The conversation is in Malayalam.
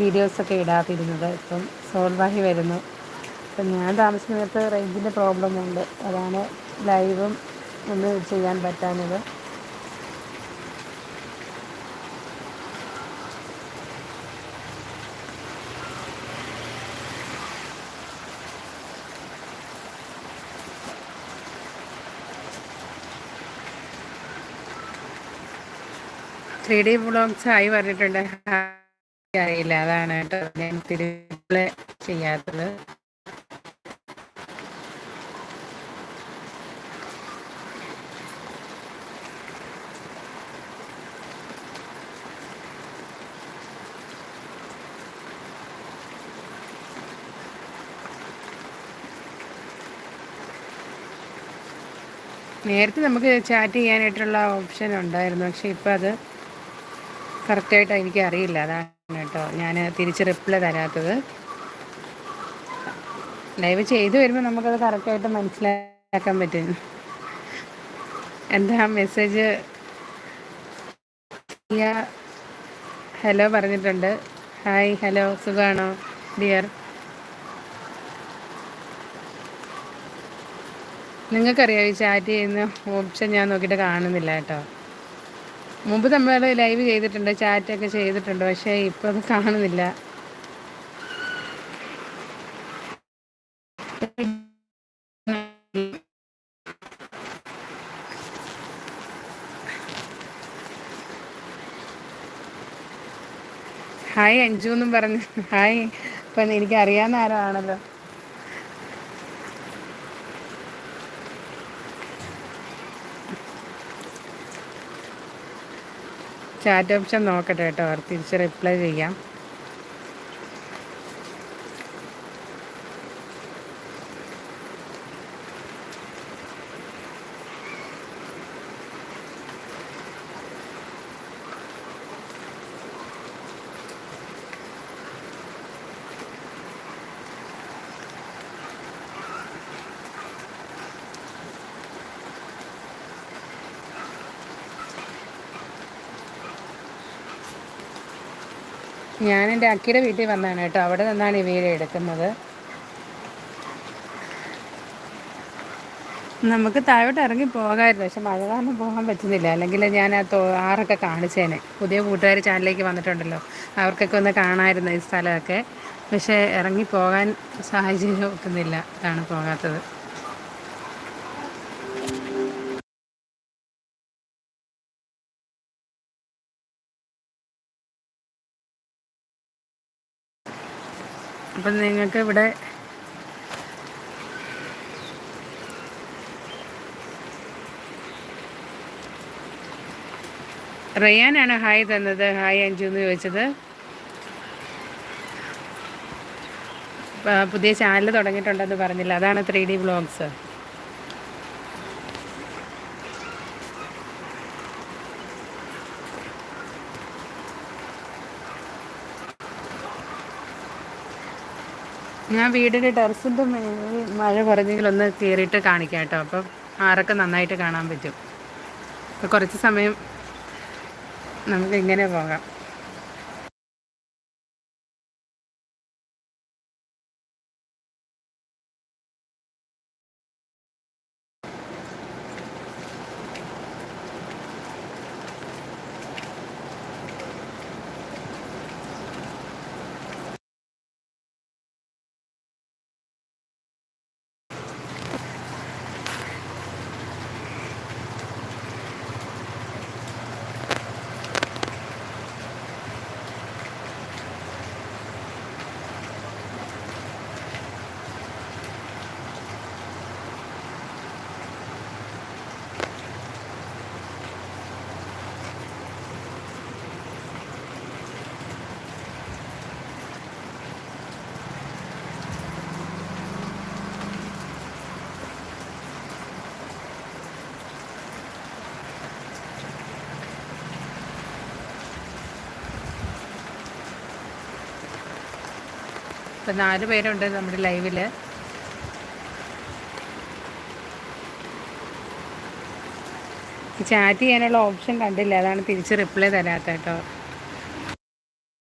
വീഡിയോസൊക്കെ ഇടാതിരുന്നത്. ഇപ്പം സോൾവായി വരുന്നു. ഇപ്പം ഞാൻ താമസിക്കുന്നിടത്ത് റേഞ്ചിന്റെ പ്രോബ്ലം ഉണ്ട് അതാണ് ലൈവും ഒന്ന് ചെയ്യാൻ പറ്റാഞ്ഞത്. ത്രീ ഡി ബ്ലോഗ്സ് ആയി പറഞ്ഞിട്ടുണ്ട് അറിയില്ല അതാണ് കേട്ടോ ഞാൻ തിരികളെ ചെയ്യാത്തത്. നേരത്തെ നമുക്ക് ചാറ്റ് ചെയ്യാനായിട്ടുള്ള ഓപ്ഷൻ ഉണ്ടായിരുന്നു. പക്ഷെ ഇപ്പം അത് കറക്റ്റായിട്ട് എനിക്ക് അറിയില്ല. അതാണ് കേട്ടോ. ഞാൻ തിരിച്ച് റിപ്ലൈ തരാത്തത്. ലൈവ് ചെയ്തു വരുമ്പോൾ നമുക്കത് കറക്റ്റായിട്ട് മനസ്സിലാക്കാൻ പറ്റും. എന്താ മെസ്സേജ് ഹലോ പറഞ്ഞിട്ടുണ്ട്. ഹായ് ഹലോ സുഖമാണോ ഡിയർ നിങ്ങൾക്കറിയാം ഈ ചാറ്റ് ചെയ്യുന്ന ഓപ്ഷൻ ഞാൻ നോക്കിയിട്ട് കാണുന്നില്ല കേട്ടോ. മുമ്പ് നമ്മൾ ലൈവ് ചെയ്തിട്ടുണ്ട് ചാറ്റൊക്കെ ചെയ്തിട്ടുണ്ട് പക്ഷേ ഇപ്പോൾ അത് കാണുന്നില്ല. ഹായ് അഞ്ചു എന്നും പറഞ്ഞു. ഹായ് ഇപ്പം എനിക്ക് അറിയാവുന്ന ആരാണല്ലോ. ചാറ്റ് ഓപ്ഷൻ നോക്കട്ടെ കേട്ടോ. തിരിച്ച് റിപ്ലൈ ചെയ്യാം. ഞാൻ എന്റെ അക്കിയുടെ വീട്ടിൽ വന്നാണ് കേട്ടോ. അവിടെ നിന്നാണ് ഈ വീഡിയോ എടുക്കുന്നത്. നമുക്ക് താഴോട്ട് ഇറങ്ങി പോകാമായിരുന്നു. പക്ഷെ മഴ കാരണം പോകാൻ പറ്റുന്നില്ല. അല്ലെങ്കിൽ ഞാൻ ആ ആറൊക്കെ കാണിച്ചേനെ. പുതിയ കൂട്ടുകാർ ചാനലിലേക്ക് വന്നിട്ടുണ്ടല്ലോ. അവർക്കൊക്കെ ഒന്ന് കാണാമായിരുന്നു ഈ സ്ഥലമൊക്കെ. പക്ഷേ ഇറങ്ങി പോകാൻ സാഹചര്യം ഒക്കുന്നില്ല. അതാണ് പോകാത്തത്. അപ്പം നിങ്ങൾക്ക് ഇവിടെ റയാനാണ് ഹായ് തന്നത്. ഹായ് അഞ്ചു എന്ന് ചോദിച്ചത്. പുതിയ ചാനൽ തുടങ്ങിയിട്ടുണ്ടെന്ന് പറഞ്ഞില്ല. അതാണ് ത്രീ ഡി വ്ളോഗ്സ്. ഞാൻ വീടിന്റെ ടെറസിന്റെ മേളിൽ മഴ കുറഞ്ഞെങ്കിലൊന്ന് കയറിയിട്ട് കാണിക്കാം കേട്ടോ. അപ്പം ആറൊക്കെ നന്നായിട്ട് കാണാൻ പറ്റും. കുറച്ച് സമയം നമുക്ക് ഇങ്ങനെ പോകാം. ഇപ്പം നാല് പേരുണ്ട് നമ്മുടെ ലൈവിൽ ചാറ്റ് ചെയ്യാനുള്ള ഓപ്ഷൻ കണ്ടില്ല? അതാണ് തിരിച്ച് റിപ്ലൈ തരാത്ത കേട്ടോ.